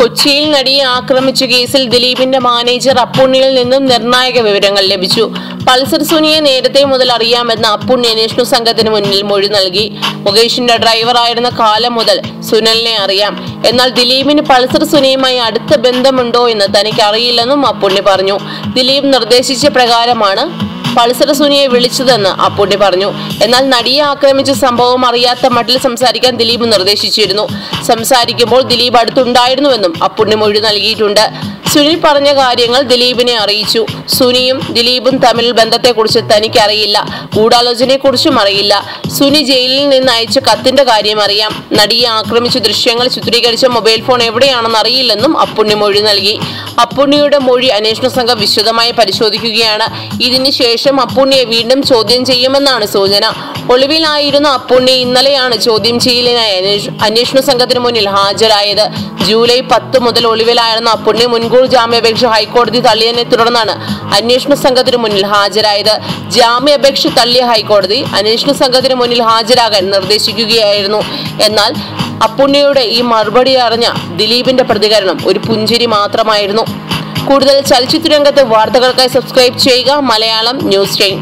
കൊച്ചിയിൽ നടിയെ ആക്രമിച്ച കേസിൽ ദിലീപിന്റെ മാനേജർ അപ്പുണ്ണിയിൽ നിന്നും നിർണായക വിവരങ്ങൾ ലഭിച്ചു. പൾസർ സുനിയെ നേരത്തെ മുതൽ അറിയാമെന്ന് അപ്പുണ്ണി അന്വേഷണ സംഘത്തിന് മുന്നിൽ മൊഴി നൽകി. മുകേഷിന്റെ ഡ്രൈവറായിരുന്ന കാലം മുതൽ സുനലിനെ അറിയാം. എന്നാൽ ദിലീപിന് പൾസർ സുനിയുമായി അടുത്ത ബന്ധമുണ്ടോ എന്ന് തനിക്ക് അറിയില്ലെന്നും അപ്പുണ്ണി പറഞ്ഞു. ദിലീപ് നിർദ്ദേശിച്ച പ്രകാരമാണ് പൾസർ സുനിയെ വിളിച്ചതെന്ന് അപ്പുണ്ണി പറഞ്ഞു. എന്നാൽ നടിയെ ആക്രമിച്ച സംഭവം അറിയാത്ത മട്ടിൽ സംസാരിക്കാൻ ദിലീപ് നിർദ്ദേശിച്ചിരുന്നു. സംസാരിക്കുമ്പോൾ ദിലീപ് അടുത്തുണ്ടായിരുന്നുവെന്നും അപ്പുണ്ണി മൊഴി നൽകിയിട്ടുണ്ട്. സുനിൽ പറഞ്ഞ കാര്യങ്ങൾ ദിലീപിനെ അറിയിച്ചു. സുനിയും ദിലീപും തമ്മിൽ ബന്ധത്തെക്കുറിച്ച് തനിക്ക് അറിയില്ല ഗൂഢാലോചനയെക്കുറിച്ചും അറിയില്ല. സുനി ജയിലിൽ നിന്ന് അയച്ച കത്തിന്റെ കാര്യം അറിയാം. നടിയെ ആക്രമിച്ച ദൃശ്യങ്ങൾ ചിത്രീകരിച്ച മൊബൈൽ ഫോൺ എവിടെയാണെന്ന് അറിയില്ലെന്നും അപ്പുണ്ണി മൊഴി നൽകി. അപ്പുണ്ണിയുടെ മൊഴി അന്വേഷണ സംഘം വിശദമായി പരിശോധിക്കുകയാണ്. ഇതിന് ശേഷം അപ്പുണ്ണിയെ വീണ്ടും ചോദ്യം ചെയ്യുമെന്നാണ് സൂചന. ഒളിവിലായിരുന്ന അപ്പുണ്ണി ഇന്നലെയാണ് ചോദ്യം ചെയ്യലിനായി അന്വേഷ- അന്വേഷണ സംഘത്തിന് മുന്നിൽ ഹാജരായത്. ജൂലൈ പത്ത് മുതൽ ഒളിവിലായിരുന്ന അപ്പുണ്ണി മുൻകൂർ ജാമ്യാപേക്ഷ ഹൈക്കോടതി തള്ളിയതിനെ തുടർന്നാണ് അന്വേഷണ സംഘത്തിന് മുന്നിൽ ഹാജരായത്. ജാമ്യാപേക്ഷ തള്ളിയ ഹൈക്കോടതി അന്വേഷണ സംഘത്തിന് മുന്നിൽ ഹാജരാകാൻ നിർദ്ദേശിക്കുകയായിരുന്നു. എന്നാൽ അപ്പുണ്ണിയുടെ ഈ മറുപടി അറിഞ്ഞ ദിലീപിന്റെ പ്രതികരണം ഒരു പുഞ്ചിരി മാത്രമായിരുന്നു. കൂടുതൽ ചലച്ചിത്ര രംഗത്തെ വാർത്തകൾക്കായി സബ്സ്ക്രൈബ് ചെയ്യുക. Malayalam news chain